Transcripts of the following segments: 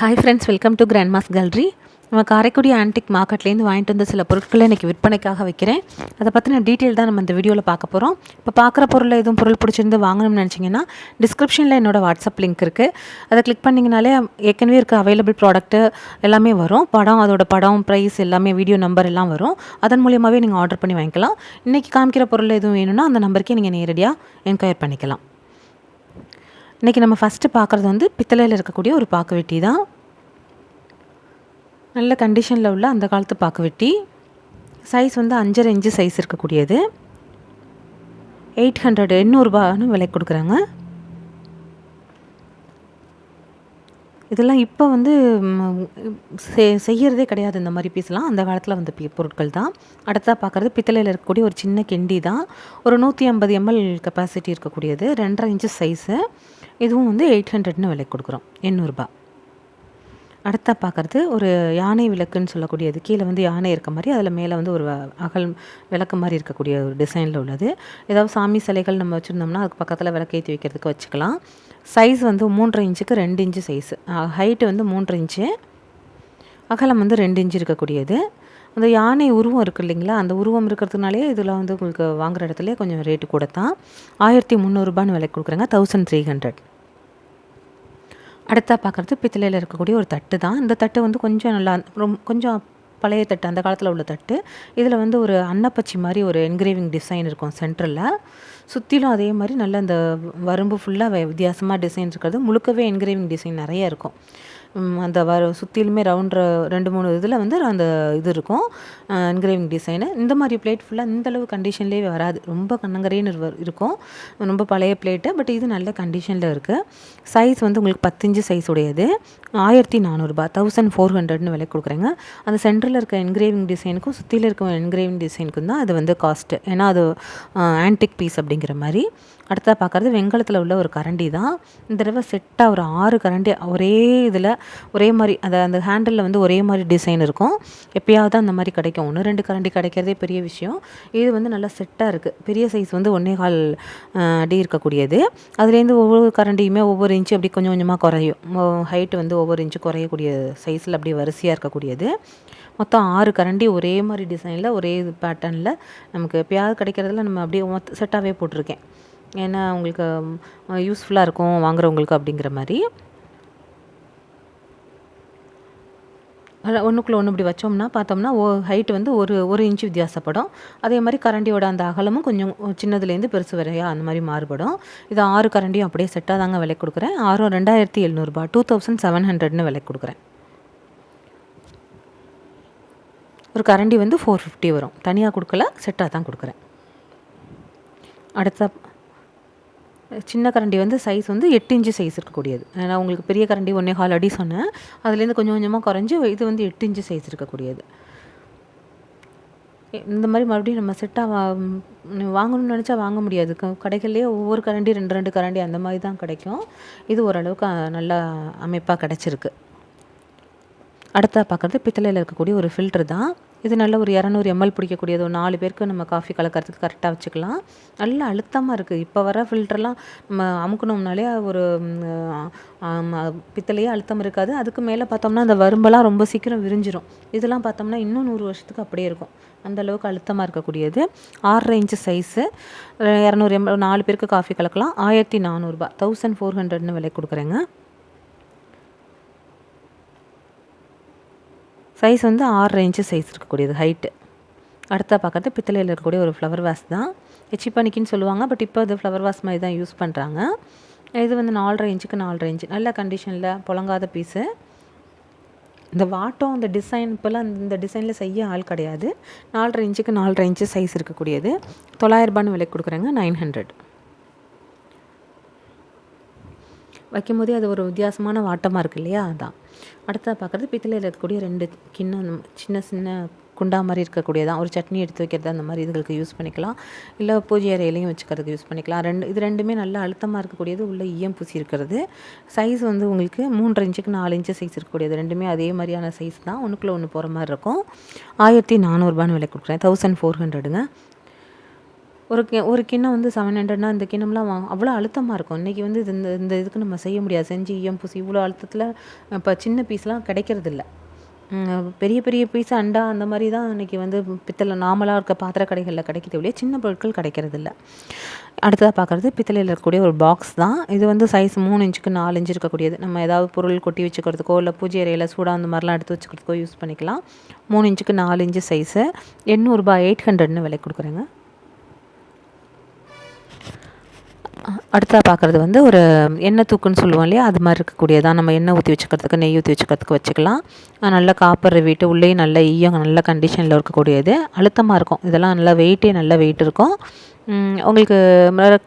Hi friends welcome to grand mass gallery நம்ம Karaikudi antique மார்க்கெட்லேருந்து வாங்கிட்டு வந்த சில பொருட்களை இன்றைக்கி விற்பனைக்காக வைக்கிறேன். அதை பற்றின டீட்டெயில் தான் நம்ம இந்த வீடியோவில் பார்க்க போகிறோம் இப்போ பார்க்குற பொருளில் எதுவும் பொருள் பிடிச்சிருந்து வாங்கணும்னு நினச்சிங்கன்னா டிஸ்கிரிப்ஷனில் என்னோடய வாட்ஸ்அப் லிங்க் இருக்குது அதை கிளிக் பண்ணிங்கனாலே ஏற்கனவே இருக்க அவைலபிள் ப்ராடக்ட்டு எல்லாமே வரும். படம் அதோட படம் ப்ரைஸ் எல்லாமே வீடியோ நம்பர் எல்லாம் வரும். அதன் மூலியமாகவே நீங்கள் ஆர்டர் பண்ணி வாங்கிக்கலாம். இன்றைக்கி காமிக்கிற பொருள் எதுவும் வேணும்னா அந்த நம்பருக்கே நீங்கள் நேரடியாக என்கொயர் பண்ணிக்கலாம். இன்றைக்கி நம்ம ஃபஸ்ட்டு பார்க்குறது வந்து பித்தளையில் இருக்கக்கூடிய ஒரு பாக்கு வெட்டி தான். நல்ல கண்டிஷனில் உள்ள அந்த காலத்து பாக்கு வெட்டி. சைஸ் வந்து அஞ்சரை இன்ச்சு சைஸ் இருக்கக்கூடியது. எயிட் ஹண்ட்ரட் எண்ணூறுபான்னு விலை கொடுக்குறாங்க. இதெல்லாம் இப்போ வந்து ம், செ- செய்யறதே கிடையாது இந்த மாதிரி பீஸ்லாம் அந்த காலத்தில் வந்த பி பொருட்கள் தான். அடுத்ததாக பார்க்குறது பித்தளையில் இருக்கக்கூடிய ஒரு சின்ன கிண்டி தான். ஒரு நூற்றி ஐம்பது எம்எல் கெப்பாசிட்டி இருக்கக்கூடியது. ரெண்டரை இன்ச்சு சைஸு இதுவும் வந்து எயிட் ஹண்ட்ரட்னு விலை கொடுக்குறோம். எண்ணூறுபா. அடுத்தா பார்க்குறது ஒரு யானை விளக்குன்னு சொல்லக்கூடியது. கீழே வந்து யானை இருக்க மாதிரி அதில் மேலே வந்து ஒரு அகல் விளக்கு மாதிரி இருக்கக்கூடிய ஒரு டிசைனில் உள்ளது. ஏதாவது சாமி சிலைகள் நம்ம வச்சுருந்தோம்னா அதுக்கு பக்கத்தில் விளக்கேற்றி வைக்கிறதுக்கு வச்சுக்கலாம். சைஸ் வந்து மூன்றரை இன்ச்சுக்கு ரெண்டு இன்ச்சு சைஸு. ஹைட்டு வந்து மூன்றரை இன்ச்சு. அகலம் வந்து ரெண்டு இன்ச்சு இருக்கக்கூடியது. அந்த யானை உருவம் இருக்குது இல்லைங்களா அந்த உருவம் இருக்கிறதுனாலே இதில் வந்து உங்களுக்கு வாங்குகிற இடத்துல கொஞ்சம் ரேட்டு கூட தான். ஆயிரத்தி முந்நூறுரூபான்னு விலை கொடுக்குறாங்க தௌசண்ட் த்ரீ ஹண்ட்ரட். அடுத்தா பார்க்குறது பித்தளையில் இருக்கக்கூடிய ஒரு தட்டு தான் இந்த தட்டு வந்து கொஞ்சம் நல்லா ரொம்ப கொஞ்சம் பழைய தட்டு அந்த காலத்தில் உள்ள தட்டு இதில் வந்து ஒரு அன்னப்பச்சி மாதிரி ஒரு என்கிரேவிங் டிசைன் இருக்கும் சென்டரில் சுற்றிலும் அதே மாதிரி நல்ல அந்த வரம்பு ஃபுல்லாக வித்தியாசமாக டிசைன் இருக்கிறது முழுக்கவே என்கிரேவிங் டிசைன் நிறைய இருக்கும் அந்த வர சுற்றிலுமே ரவுண்ட் ரெண்டு மூணு இதில் வந்து அந்த இது இருக்கும். என்கிரேவிங் டிசைனு இந்த மாதிரி பிளேட் ஃபுல்லாக இந்தளவு கண்டிஷன்லேயே வராது. ரொம்ப கண்ணங்கரேன்னு இருக்கும். ரொம்ப பழைய பிளேட்டு பட் இது நல்ல கண்டிஷனில் இருக்குது சைஸ் வந்து உங்களுக்கு பத்தஞ்சு சைஸ் உடையது. ஆயிரத்தி நானூறுபா தௌசண்ட் ஃபோர் ஹண்ட்ரட்னு விலை கொடுக்குறேங்க. அந்த சென்டரில் இருக்க என்கிரேவிங் டிசைனுக்கும் சுற்றியில் இருக்க என்கிரேவிங் டிசைனுக்கும் தான் அது வந்து காஸ்ட்டு ஏன்னா அது ஆன்டிக் பீஸ் அப்படிங்கிற மாதிரி. அடுத்ததாக பார்க்குறது வெங்கலத்தில் உள்ள ஒரு கரண்டி தான். இந்த தடவை செட்டாக ஒரு ஆறு கரண்டி ஒரே இதில் ஒரே மாதிரி அதை அந்த ஹேண்டிலில் வந்து ஒரே மாதிரி டிசைன் இருக்கும். எப்பயாவது அந்த மாதிரி கிடைக்கும். ஒன்று ரெண்டு கரண்டி கிடைக்கிறதே பெரிய விஷயம். இது வந்து நல்லா செட்டாக இருக்குது பெரிய சைஸ் வந்து ஒன்றே கால் அடி இருக்கக்கூடியது. அதுலேருந்து ஒவ்வொரு கரண்டியுமே ஒவ்வொரு இன்ச்சு அப்படி கொஞ்சம் கொஞ்சமாக குறையும். ஹைட்டு வந்து ஒவ்வொரு இன்ச்சு குறையக்கூடிய சைஸில் அப்படியே வரிசையாக இருக்கக்கூடியது. மொத்தம் ஆறு கரண்டி ஒரே மாதிரி டிசைனில் ஒரே இது பேட்டர்னில் நமக்கு எப்பயாவது கிடைக்கிறதுல நம்ம அப்படியே மொத்த செட்டாகவே போட்டிருக்கேன். ஏன்னா உங்களுக்கு யூஸ்ஃபுல்லாக இருக்கும் வாங்குறவங்களுக்கு அப்படிங்கிற மாதிரி. ஒன்றுக்குள்ளே ஒன்று இப்படி வச்சோம்னா பார்த்தோம்னா ஓ ஹைட் வந்து ஒரு ஒரு இன்ச்சு வித்தியாசப்படும். அதே மாதிரி கரண்டியோட அந்த அகலமும் கொஞ்சம் சின்னதுலேருந்து பெருசு வரையா அந்த மாதிரி மாறுபடும். இது ஆறு கரண்டியும் அப்படியே செட்டாக தாங்க விலை கொடுக்குறேன். ஆறும் ரெண்டாயிரத்தி எழுநூறுபா டூ தௌசண்ட் செவன் ஹண்ட்ரட்னு விலை கொடுக்குறேன். ஒரு கரண்டி வந்து ஃபோர் ஃபிஃப்டி வரும். தனியாக கொடுக்கல செட்டாக தான் கொடுக்குறேன். அடுத்த சின்ன கரண்டி வந்து சைஸ் வந்து எட்டு இன்ச்சு சைஸ் இருக்கக்கூடியது. நான் உங்களுக்கு பெரிய கரண்டி ஒன்றே கால் அடி சொன்னேன். அதுலேருந்து கொஞ்சம் கொஞ்சமாக குறைஞ்சி இது வந்து எட்டு இன்ச்சு சைஸ் இருக்கக்கூடியது. இந்த மாதிரி மறுபடியும் நம்ம செட்டாக வா வாங்கணும்னு நினச்சா வாங்க முடியாது. க- கடைகள்லேயே ஒவ்வொரு கரண்டி ரெண்டு ரெண்டு கரண்டி அந்த மாதிரி தான் கிடைக்கும். இது ஓரளவுக்கு நல்லா அமைப்பாக கிடச்சிருக்கு. அடுத்த பார்க்குறது பித்தளையில் இருக்கக்கூடிய ஒரு ஃபில்ட்ரு தான். இது நல்ல ஒரு இரநூறு எம்எல் பிடிக்கக்கூடியது. ஒரு நாலு பேருக்கு நம்ம காஃபி கலக்கிறதுக்கு கரெக்டாக வச்சுக்கலாம். நல்ல அழுத்தமாக இருக்குது இப்போ வர ஃபில்டர்லாம் நம்ம அமுக்கணும்னாலே ஒரு பித்தளையே அழுத்தம் இருக்காது. அதுக்கு மேலே பார்த்தோம்னா அந்த வரும்பெல்லாம் ரொம்ப சீக்கிரம் விரிஞ்சிரும். இதெல்லாம் பார்த்தோம்னா இன்னும் நூறு வருஷத்துக்கு அப்படியே இருக்கும். அந்தளவுக்கு அழுத்தமாக இருக்கக்கூடியது. ஆறரை இன்ச்சு சைஸு இரநூறு எம்எல் நாலு பேருக்கு காஃபி கலக்கலாம். ஆயிரத்தி நானூறுபா தௌசண்ட் ஃபோர் ஹண்ட்ரட்னு விலை கொடுக்குறேங்க. சைஸ் வந்து ஆறரை இன்ச்சு சைஸ் இருக்கக்கூடியது ஹைட்டு அடுத்தா பார்க்கறது பித்தளையில் இருக்கக்கூடிய ஒரு ஃப்ளவர் வாஸ் தான். எச்சிப்பனிக்கின்னு சொல்லுவாங்க பட் இப்போ அது ஃப்ளவர் வாஸ் மாதிரி தான் யூஸ் பண்ணுறாங்க இது வந்து நாலரை இன்ச்சுக்கு நாலரை இன்ச்சு நல்ல கண்டிஷனில் புழங்காத பீஸு இந்த வாட்டம் இந்த டிசைன் இப்போல்லாம் இந்த டிசைனில் செய்ய ஆள் கிடையாது. நாலரை இன்ச்சுக்கு நாலரை இன்ச்சு சைஸ் இருக்கக்கூடியது. தொள்ளாயிரரூபான்னு விலை கொடுக்குறேங்க நைன் ஹண்ட்ரட் வைக்கும்போதே அது ஒரு வித்தியாசமான வாட்டமாக இருக்குது இல்லையா? அதான். அடுத்ததாக பார்க்குறது பித்தளையில் இருக்கக்கூடிய ரெண்டு கிண்ணம் சின்ன சின்ன குண்டா மாதிரி இருக்கக்கூடியதான் ஒரு சட்னி எடுத்து வைக்கிறது அந்த மாதிரி இதுகளுக்கு யூஸ் பண்ணிக்கலாம். இல்லை பூஜை அறையிலையும் வச்சுக்கிறதுக்கு யூஸ் பண்ணிக்கலாம். ரெண்டு இது ரெண்டுமே நல்லா அழுத்தமாக இருக்கக்கூடியது உள்ளே ஈயம் பூசி இருக்கிறது. சைஸ் வந்து உங்களுக்கு மூன்று இன்ச்சுக்கு நாலு இன்ச்சு சைஸ் இருக்கக்கூடியது. ரெண்டுமே அதே மாதிரியான சைஸ் தான். ஒன்றுக்குள்ளே ஒன்று போகிற மாதிரி இருக்கும். ஆயிரத்தி நானூறுபான்னு விலை கொடுக்குறேன். தௌசண்ட் ஃபோர் ஹண்ட்ரடுங்க ஒரு கி ஒரு கிண்ணம் வந்து செவன் ஹண்ட்ரட்னா இந்த கிண்ணம்லாம் வா- அவ்வளோ அழுத்தமாக இருக்கும். இன்றைக்கி வந்து இது இந்த இந்த இதுக்கு நம்ம செய்ய முடியாது. செஞ்சு ஈயம் பூசி இவ்வளோ அழுத்தத்தில் இப்போ சின்ன பீஸ்லாம் கிடைக்கிறதில்ல. பெரிய பெரிய பீஸ் அண்டா அந்த மாதிரி தான் இன்றைக்கி வந்து பித்தளை நார்மலாக இருக்க பாத்திர கடைகளில் கிடைக்கிறது ஒழிய சின்ன பொருட்கள் கிடைக்கிறதில்ல. அடுத்ததாக பார்க்குறது பித்தளையில் இருக்கக்கூடிய ஒரு பாக்ஸ் தான். இது வந்து சைஸ் மூணு இன்ச்சுக்கு நாலு இன்ச்சு இருக்கக்கூடியது. நம்ம ஏதாவது பொருள் கொட்டி வச்சுக்கிறதுக்கோ இல்லை பூஜை அறையில் சூடாக அந்த மாதிரிலாம் எடுத்து வச்சுக்கிறதுக்கோ யூஸ் பண்ணிக்கலாம். மூணு இன்ச்சுக்கு நாலு இன்ச்சு சைஸு எண்ணூறுபா எயிட் ஹண்ட்ரட்னு விலை கொடுக்குறேங்க. அடுத்ததாக பார்க்குறது வந்து ஒரு எண்ணெய் தூக்குன்னு சொல்லுவோம் இல்லையா? அது மாதிரி இருக்கக்கூடியதான் நம்ம எண்ணெய் ஊற்றி வச்சுக்கிறதுக்கு நெய் ஊற்றி வச்சுக்கிறதுக்கு வச்சுக்கலாம். நல்லா நல்ல காப்பர் வீட்டு உள்ளேயும் நல்ல ஈயம் நல்ல கண்டிஷனில் இருக்கக்கூடியது. அழுத்தமாக இருக்கும். இதெல்லாம் நல்லா வெயிட்டே நல்ல வெயிட் இருக்கும். உங்களுக்கு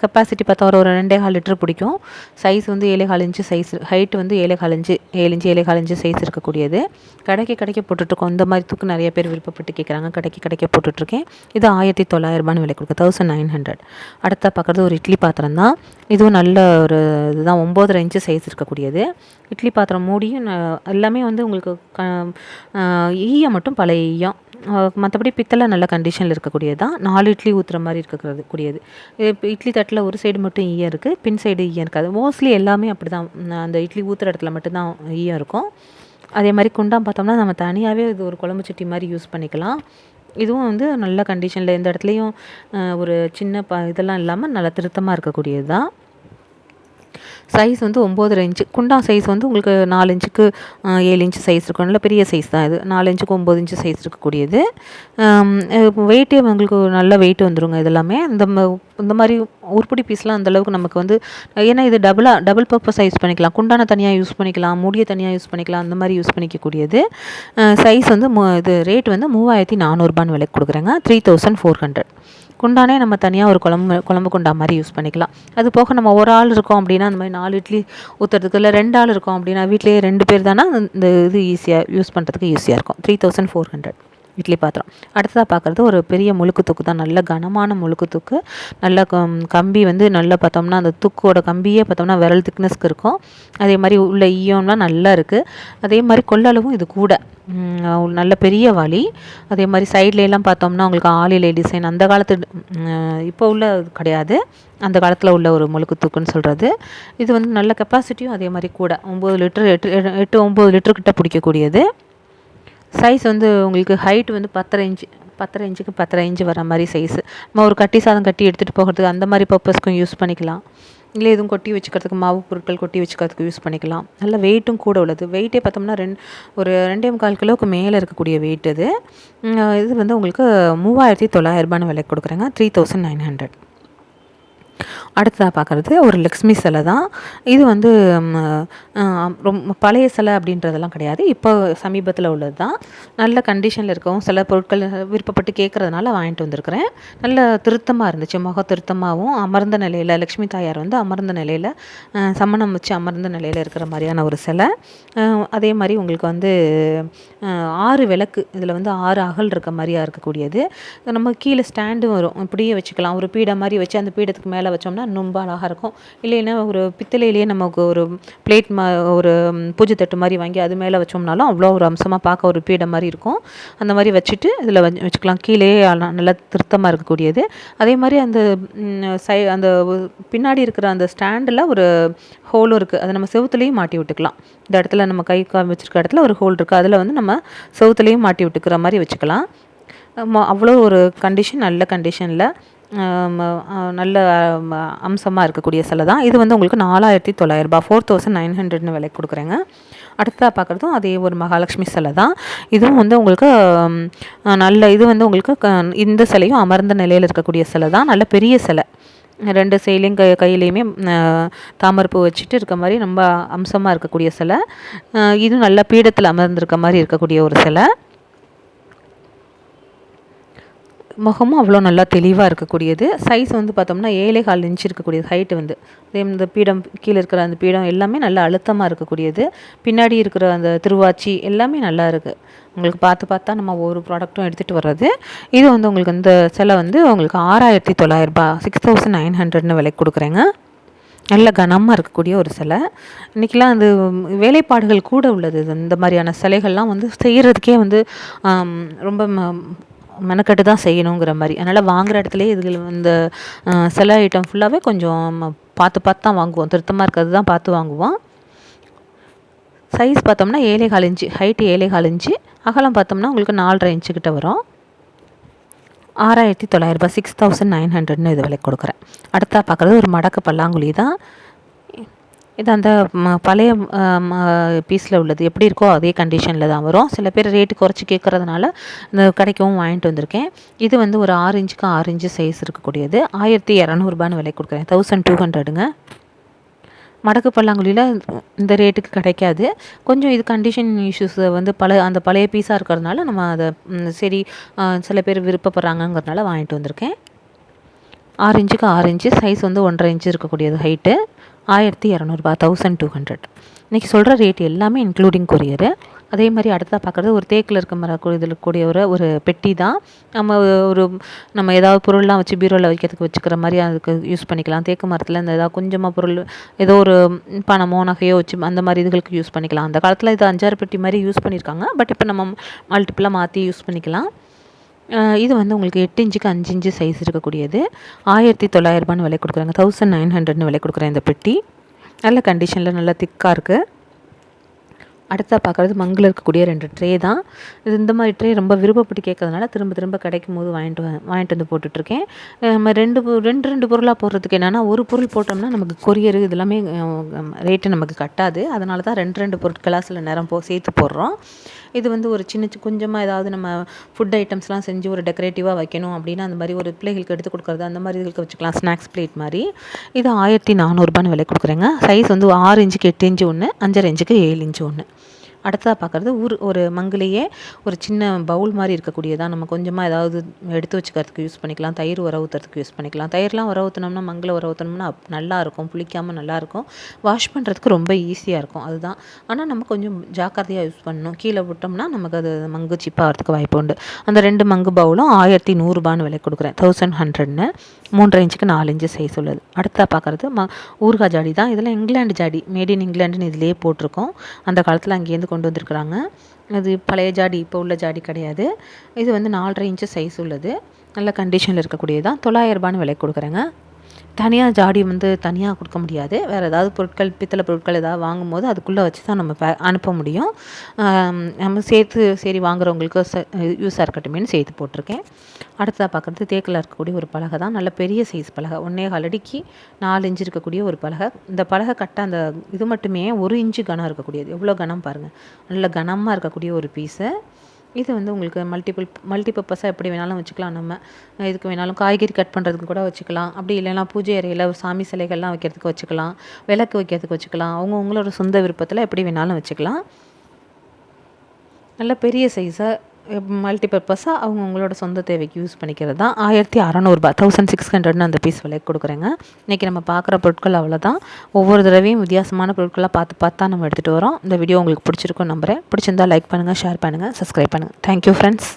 கெப்பாசிட்டி பார்த்தா ஒரு ஒரு ரெண்டே கால் லிட்டர் பிடிக்கும். சைஸ் வந்து ஏழே கால் இன்ச்சு சைஸ் ஹைட் வந்து ஏழே கால் இன்ச்சு ஏழு இன்ச்சு ஏழே கால் இன்ச்சு சைஸ் இருக்கக்கூடியது. கடைக்கு கடைக்கு போட்டுட்ருக்கோம். இந்த மாதிரி தூக்கு நிறைய பேர் விருப்பப்பட்டு கேட்குறாங்க. கடைக்கு கடைக்கு போட்டுட்ருக்கேன். இது ஆயிரத்தி தொள்ளாயிரரூபான்னு விலை கொடுக்கு தௌசண்ட் நைன் ஹண்ட்ரட் அடுத்த பார்க்குறது ஒரு இட்லி பாத்திரம் தான். இதுவும் நல்ல ஒரு இதுதான். ஒம்போதரை இன்ச்சு சைஸ் இருக்கக்கூடியது. இட்லி பாத்திரம் மூடியும் எல்லாமே வந்து உங்களுக்கு க ஈயம் மட்டும் பழைய ஈயம். மற்றபடி பித்தளை நல்ல கண்டிஷனில் இருக்கக்கூடியது தான் நாலு இட்லி ஊற்றுற மாதிரி இருக்கிறது கூடியது. இப்போ இட்லி தட்டில் ஒரு சைடு மட்டும் ஈயம் இருக்குது பின் சைடு ஈயம் இருக்காது. மோஸ்ட்லி எல்லாமே அப்படி தான் அந்த இட்லி ஊற்றுற இடத்துல மட்டும்தான் ஈயம் இருக்கும். அதே மாதிரி குண்டான் பார்த்தோம்னா நம்ம தனியாகவே இது ஒரு குழம்பு சட்டி மாதிரி யூஸ் பண்ணிக்கலாம். இதுவும் வந்து நல்ல கண்டிஷனில் எந்த இடத்துலையும் ஒரு சின்ன ப இதெல்லாம் இல்லாமல் நல்ல திருத்தமாக இருக்கக்கூடியது தான் சைஸ் வந்து ஒம்போதரை இன்ச்சு குண்டா சைஸ் வந்து உங்களுக்கு நாலு இன்ச்சுக்கு ஏழு இன்ச்சு சைஸ் இருக்கும். நல்ல பெரிய சைஸ் தான் இது. நாலு இன்ச்சுக்கு ஒம்பது இன்ச்சு சைஸ் இருக்கக்கூடியது. வெயிட்டே உங்களுக்கு நல்ல வெயிட் வந்துருங்க இதெல்லாமே. இந்த ம- இந்த மாதிரி உருப்படி பீஸ்லாம் அந்த அளவுக்கு நமக்கு வந்து ஏன்னா இது டபுளாக டபுள் பர்பஸ் யூஸ் பண்ணிக்கலாம். குண்டான தனியாக யூஸ் பண்ணிக்கலாம். மூடிய தனியாக யூஸ் பண்ணிக்கலாம். அந்த மாதிரி யூஸ் பண்ணிக்கக்கூடியது. சைஸ் வந்து மு இது ரேட் வந்து மூவாயிரத்தி நானூறுபான்னு விலைக்கு கொடுக்குறேங்க. த்ரீ தௌசண்ட் ஃபோர் ஹண்ட்ரட் குண்டானே நம்ம தனியாக ஒரு குழம்பு குழம்பு குண்டா மாதிரி யூஸ் பண்ணிக்கலாம். அது போக நம்ம ஒரு ஆள் இருக்கோம் அப்படின்னா அந்த மாதிரி நாலு இட்லி ஊற்றுறதுக்கு இல்லை ரெண்டு ஆள் இருக்கோம் அப்படின்னா வீட்லேயே ரெண்டு பேர் தானே இந்த இது ஈஸியாக யூஸ் பண்ணுறதுக்கு ஈஸியாக இருக்கும். Three thousand four hundred idli பாத்திரம். அடுத்ததாக பார்க்குறது ஒரு பெரிய முழுக்கு தூக்கு தான். நல்ல கனமான முழுக்கு தூக்கு. நல்ல கம் கம்பி வந்து நல்லா பார்த்தோம்னா அந்த தூக்கோட கம்பியே பார்த்தோம்னா விரல் திக்னஸ்க்கு இருக்கும். அதே மாதிரி உள்ள ஈயம்லாம் நல்லா இருக்குது அதே மாதிரி கொள்ளளவும் இது கூட. நல்ல பெரிய வாளி. அதே மாதிரி சைட்லலாம் பார்த்தோம்னா உங்களுக்கு ஆளிலை டிசைன் அந்த காலத்து இப்போ உள்ள கிடையாது. அந்த காலத்தில் உள்ள ஒரு முழுக்கு தூக்குன்னு சொல்கிறது இது வந்து நல்ல கெப்பாசிட்டியும் அதே மாதிரி கூட. ஒம்பது லிட்டர் எட்டு எட்டு ஒம்பது லிட்டர் கிட்ட பிடிக்கக்கூடியது. சைஸ் வந்து உங்களுக்கு ஹைட் வந்து பத்தரை இன்ச்சு பத்தரை இன்ச்சுக்கு பத்தரை இன்ச்சு வர மாதிரி சைஸு நம்ம ஒரு கட்டி சாதம் கட்டி எடுத்துகிட்டு போகிறதுக்கு அந்த மாதிரி பர்பஸ்க்கும் யூஸ் பண்ணிக்கலாம். இல்லை எதுவும் கொட்டி வச்சுக்கிறதுக்கு மாவு பொருட்கள் கொட்டி வச்சுக்கிறதுக்கு யூஸ் பண்ணிக்கலாம். நல்ல வெயிட்டும் கூட உள்ளது. வெயிட்டே பார்த்தோம்னா ரெண்டு ஒரு ரெண்டே முக்கால் கிலோவுக்கு மேலே இருக்கக்கூடிய வெயிட் இது. இது வந்து உங்களுக்கு மூவாயிரத்தி தொள்ளாயிரரூபான்னு விலை கொடுக்குறேங்க. த்ரீ தௌசண்ட் நைன் ஹண்ட்ரட் அடுத்ததாக பார்க்குறது ஒரு லக்ஷ்மி சிலை தான். இது வந்து ரொம்ப பழைய சிலை அப்படின்றதெல்லாம் கிடையாது. இப்போ சமீபத்தில் உள்ளது தான். நல்ல கண்டிஷனில் இருக்கவும் சில பொருட்கள் விருப்பப்பட்டு கேட்குறதுனால வாங்கிட்டு வந்திருக்கிறேன். நல்ல திருத்தமாக இருந்துச்சு. முக திருத்தமாகவும் அமர்ந்த நிலையில் லக்ஷ்மி தாயார் வந்து அமர்ந்த நிலையில் சமணம் வச்சு அமர்ந்த நிலையில் இருக்கிற மாதிரியான ஒரு சிலை. அதே மாதிரி உங்களுக்கு வந்து ஆறு விளக்கு இதில் வந்து ஆறு அகல் இருக்க மாதிரியா இருக்கக்கூடியது. நம்ம கீழே ஸ்டாண்டும் வரும். இப்படியே வச்சுக்கலாம். ஒரு பீடை மாதிரி வச்சு அந்த பீடத்துக்கு மேலே வச்சோம்னா ரொம்ப அழகாக இருக்கும். இல்லைன்னா ஒரு பித்தளையிலேயே நமக்கு ஒரு பிளேட் மா ஒரு பூஜை தட்டு மாதிரி வாங்கி அது மேலே வச்சோம்னாலும் அவ்வளோ ஒரு அம்சமாக பார்க்க ஒரு பீடை மாதிரி இருக்கும். அந்த மாதிரி வச்சுட்டு இதில் வச்சுக்கலாம். கீழே நல்லா திருத்தமாக இருக்கக்கூடியது. அதே மாதிரி அந்த சை அந்த பின்னாடி இருக்கிற அந்த ஸ்டாண்டில் ஒரு ஹோலும் இருக்குது அதை நம்ம செவுத்துலேயும் மாட்டி விட்டுக்கலாம். இந்த இடத்துல நம்ம கை கா இடத்துல ஒரு ஹோல் இருக்குது அதில் வந்து நம்ம செவுத்துலேயும் மாட்டி விட்டுக்கிற மாதிரி வச்சுக்கலாம். ம- அவ்வளோ ஒரு கண்டிஷன் நல்ல கண்டிஷனில் நல்ல அம்சமாக இருக்கக்கூடிய சிலை தான். இது வந்து உங்களுக்கு நாலாயிரத்தி தொள்ளாயிரரூபா ஃபோர் தௌசண்ட் நைன் ஹண்ட்ரட்னு விலைக்கு கொடுக்குறேங்க. அடுத்ததாக பார்க்குறதும் அதே ஒரு மகாலட்சுமி சிலை தான். இதுவும் வந்து உங்களுக்கு நல்ல இது வந்து உங்களுக்கு க- இந்த சிலையும் அமர்ந்த நிலையில் இருக்கக்கூடிய சிலை தான். நல்ல பெரிய சிலை. ரெண்டு சைட்லேயும் கை கையிலையுமே தாமரப்பூ வச்சுட்டு இருக்க மாதிரி ரொம்ப அம்சமாக இருக்கக்கூடிய சிலை. இதுவும் நல்ல பீடத்தில் அமர்ந்திருக்க மாதிரி இருக்கக்கூடிய ஒரு சிலை. முகமும் அவ்வளோ நல்லா தெளிவாக இருக்கக்கூடியது. சைஸ் வந்து பார்த்தோம்னா ஏழே கால் இன்ச் இருக்கக்கூடியது. ஹைட்டு வந்து. அதே இந்த பீடம் கீழே இருக்கிற அந்த பீடம் எல்லாமே நல்லா அழுத்தமாக இருக்கக்கூடியது. பின்னாடி இருக்கிற அந்த திருவாச்சி எல்லாமே நல்லா இருக்குது உங்களுக்கு பார்த்து பார்த்தா நம்ம ஒவ்வொரு ப்ராடக்ட்டும் எடுத்துகிட்டு வர்றது. இது வந்து உங்களுக்கு இந்த சிலை வந்து உங்களுக்கு ஆறாயிரத்தி தொள்ளாயிரரூபா சிக்ஸ் தௌசண்ட் நைன் ஹண்ட்ரட்னு விலைக்கு கொடுக்குறேங்க. நல்ல கனமாக இருக்கக்கூடிய ஒரு சிலை. இன்றைக்கெலாம் அது வேலைப்பாடுகள் கூட உள்ளது. இந்த மாதிரியான சிலைகள்லாம் வந்து செய்கிறதுக்கே வந்து ரொம்ப ம- மெனக்கெட்டு தான் செய்யணுங்கிற மாதிரி. அதனால் வாங்குகிற இடத்துலையே இதில் இந்த சில ஐட்டம் ஃபுல்லாகவே கொஞ்சம் பார்த்து பார்த்து தான் வாங்குவோம். திருத்தமாக இருக்கிறது தான் பார்த்து வாங்குவோம். சைஸ் பார்த்தோம்னா ஏழை கால் இன்ச்சு ஹைட்டு ஏழை கால் இன்ச்சு அகலம் பார்த்தோம்னா உங்களுக்கு நாலரை இன்ச்சு கிட்ட வரும். ஆறாயிரத்தி தொள்ளாயிரரூபா சிக்ஸ் தௌசண்ட் நைன் ஹண்ட்ரட்னு இது விலை கொடுக்குறேன். அடுத்தா பார்க்குறது ஒரு மடக்கு பல்லாங்குழி தான். இது அந்த ம பழைய பீஸில் உள்ளது. எப்படி இருக்கோ அதே கண்டிஷனில் தான் வரும். சில பேர் ரேட்டு குறைச்சி கேட்குறதுனால இந்த கடைக்கவும் வாங்கிட்டு வந்திருக்கேன். இது வந்து ஒரு ஆறு இன்ச்சுக்கு ஆறு இன்ச்சு சைஸ் இருக்கக்கூடியது. ஆயிரத்தி இரநூறுபான்னு விலை கொடுக்குறேன். தௌசண்ட் டூ ஹண்ட்ரடுங்க மடக்கு பல்லாங்குழியில் இந்த ரேட்டுக்கு கிடைக்காது. கொஞ்சம் இது கண்டிஷன் இஷ்யூஸ் வந்து பல அந்த பழைய பீஸாக இருக்கிறதுனால நம்ம அதை சரி சில பேர் விருப்பப்படுறாங்கங்கிறதுனால வாங்கிட்டு வந்திருக்கேன். ஆறு இன்ச்சுக்கு ஆறு இன்ச்சு சைஸ் வந்து ஒன்றரை இன்ச்சு இருக்கக்கூடியது ஹைட்டு ஆயிரத்தி இரநூறுபா தௌசண்ட் டூ ஹண்ட்ரட் இன்றைக்கி சொல்கிற ரேட் எல்லாமே இன்க்ளூடிங் கொரியரு அதே மாதிரி அடுத்ததாக பார்க்குறது ஒரு தேக்கில் இருக்க மர இதில் கூடிய ஒரு ஒரு பெட்டி தான். நம்ம ஒரு நம்ம ஏதாவது பொருள்லாம் வச்சு பீரோவில் வைக்கிறதுக்கு வச்சுக்கிற மாதிரி அதுக்கு யூஸ் பண்ணிக்கலாம். தேக்கு மரத்தில் இந்த ஏதாவது கொஞ்சமாக பொருள் ஏதோ ஒரு பணமோ நகையோ வச்சு அந்த மாதிரி இதுகளுக்கு யூஸ் பண்ணிக்கலாம். அந்த காலத்தில் இது அஞ்சாறு பெட்டி மாதிரி யூஸ் பண்ணியிருக்காங்க பட் இப்போ நம்ம மல்டிப்பிளாக மாற்றி யூஸ் பண்ணிக்கலாம். இது வந்து உங்களுக்கு எட்டு இன்ச்சுக்கு அஞ்சு இன்ச்சு சைஸ் இருக்கக்கூடியது. ஆயிரத்தி தொள்ளாயிரரூபான்னு விலை கொடுக்குறாங்க. தௌசண்ட் நைன் ஹண்ட்ரட்னு விலை கொடுக்குறேன் இந்த பெட்டி. நல்ல கண்டிஷனில் நல்லா திக்காக இருக்குது அடுத்தா பார்க்குறது மங்கில் இருக்கக்கூடிய ரெண்டு ட்ரே தான். இது இந்த மாதிரி ட்ரே ரொம்ப விருப்பப்பட்டு கேட்கறதுனால திரும்ப திரும்ப கிடைக்கும் போது வாங்கிட்டு வாங்கிட்டு வந்து போட்டுட்ருக்கேன். நம்ம ரெண்டு ரெண்டு ரெண்டு பொருளாக போடுறதுக்கு என்னென்னா ஒரு பொருள் போட்டோம்னா நமக்கு கொரியர் இது எல்லாமே ரேட்டு நமக்கு கட்டாது. அதனால தான் ரெண்டு ரெண்டு பொருட்களாக சில நேரம் போ சேர்த்து போடுறோம். இது வந்து ஒரு சின்ன கொஞ்சமாக ஏதாவது நம்ம ஃபுட் ஐட்டம்ஸ்லாம் செஞ்சு ஒரு டெக்கரேட்டிவாக வைக்கணும் அப்படின்னா அந்த மாதிரி ஒரு பிள்ளைகளுக்கு எடுத்து கொடுக்குறது அந்த மாதிரி இதுக்கு வச்சுக்கலாம். ஸ்நாக்ஸ் பிளேட் மாதிரி. இது ஆயிரத்தி நானூறுபான்னு விலை கொடுக்குறேங்க. சைஸ் வந்து ஆறு இன்ச்சுக்கு எட்டு இன்ச்சு ஒன்று அஞ்சரை இன்ச்சுக்கு ஏழு இன்ச்சு ஒன்று அடுத்ததாக பார்க்குறது ஊர் ஒரு மங்குலேயே ஒரு சின்ன பவுல் மாதிரி இருக்கக்கூடியதாக நம்ம கொஞ்சமாக ஏதாவது எடுத்து வச்சுக்கிறதுக்கு யூஸ் பண்ணிக்கலாம். தயிர் உர ஊற்றுறதுக்கு யூஸ் பண்ணிக்கலாம். தயிர்லாம் உர ஊற்றினோம்னா மங்கில் உர ஊற்றினோம்னா நல்லாயிருக்கும் புளிக்காமல் நல்லாயிருக்கும் வாஷ் பண்ணுறதுக்கு ரொம்ப ஈஸியாக இருக்கும். அதுதான். ஆனால் நம்ம கொஞ்சம் ஜாக்கிரதையாக யூஸ் பண்ணணும். கீழே விட்டோம்னா நமக்கு அது மங்கு சிப்பாகிறதுக்கு வாய்ப்பு உண்டு. அந்த ரெண்டு மங்கு பவுலும் ஆயிரத்தி நூறுரூபான்னு விலை கொடுக்குறேன். தௌசண்ட் ஹண்ட்ரட்னு மூன்றரை இன்ச்சுக்கு நாலு இன்ச்சு சைஸ் உள்ளது. அடுத்தா பார்க்குறது ம ஊர்கா ஜாடி தான். இதெல்லாம் இங்கிலாந்து ஜாடி. மேட் இன் இங்கிலாண்டுன்னு இதிலே போட்டிருக்கோம். அந்த காலத்தில் அங்கேருந்து கொண்டு வந்திருக்குறாங்க. அது பழைய ஜாடி இப்போ உள்ள ஜாடி கிடையாது. இது வந்து நாலரை இன்ச்சு சைஸ் உள்ளது. நல்ல கண்டிஷனில் இருக்கக்கூடியது தான் தொள்ளாயிரரூபான்னு விலை கொடுக்குறேங்க. தனியாக ஜாடி வந்து தனியாக கொடுக்க முடியாது. வேறு ஏதாவது பொருட்கள் பித்தளை பொருட்கள் ஏதாவது வாங்கும்போது அதுக்குள்ளே வச்சு தான் நம்ம பே அனுப்ப முடியும். நம்ம சேர்த்து சரி வாங்குறவங்களுக்கு ச யூஸாக இருக்கட்டுமேனு சேர்த்து போட்டிருக்கேன். அடுத்ததாக பார்க்குறது தேக்கில் இருக்கக்கூடிய ஒரு பலகை தான். நல்ல பெரிய சைஸ் பலகை. ஒன்றே கால் அடிக்கு நாலு இன்ச்சு இருக்கக்கூடிய ஒரு பலகை. இந்த பலகை கட்ட அந்த இது மட்டுமே ஒரு இன்ச்சு கனம் இருக்கக்கூடியது. எவ்வளோ கனம் பாருங்கள் நல்ல கனமாக இருக்கக்கூடிய ஒரு பீஸை இது வந்து உங்களுக்கு மல்டிபிள் மல்டிபர்பஸாக எப்படி வேணாலும் வச்சுக்கலாம் நம்ம. இதுக்கு வேணாலும் காய்கறி கட் பண்ணுறதுக்கு கூட வச்சுக்கலாம். அப்படி இல்லைனா பூஜை அறையில் சாமி சிலைகள்லாம் வைக்கிறதுக்கு வச்சுக்கலாம். விளக்கு வைக்கிறதுக்கு வச்சுக்கலாம். அவங்க உங்களோட சொந்த விருப்பத்தில் எப்படி வேணாலும் வச்சுக்கலாம். நல்ல பெரிய சைஸாக மல்டிபர்பஸாக அவங்க உங்களோட சொந்த தேவைக்கு யூஸ் பண்ணிக்கிறது தான். ஆயிரத்தி அறநூறுபா தௌசண்ட் சிக்ஸ் ஹண்ட்ரட்னு அந்த பீஸ் விலைக்கு கொடுக்குறேங்க. இன்றைக்கி நம்ம பார்க்குற பொருட்கள் அவ்வளோதான் ஒவ்வொரு தடவையும் வித்தியாசமான பொருட்களாக பார்த்து பார்த்து தான் நம்ம எடுத்துகிட்டு வரோம். இந்த வீடியோ உங்களுக்கு பிடிச்சிருக்கும் நம்புகிறேன் பிடிச்சிருந்தா லைக் பண்ணுங்கள் ஷேர் பண்ணுங்கள் சப்ஸ்கிரைப் பண்ணுங்கள் தேங்க்யூ ஃப்ரெண்ட்ஸ்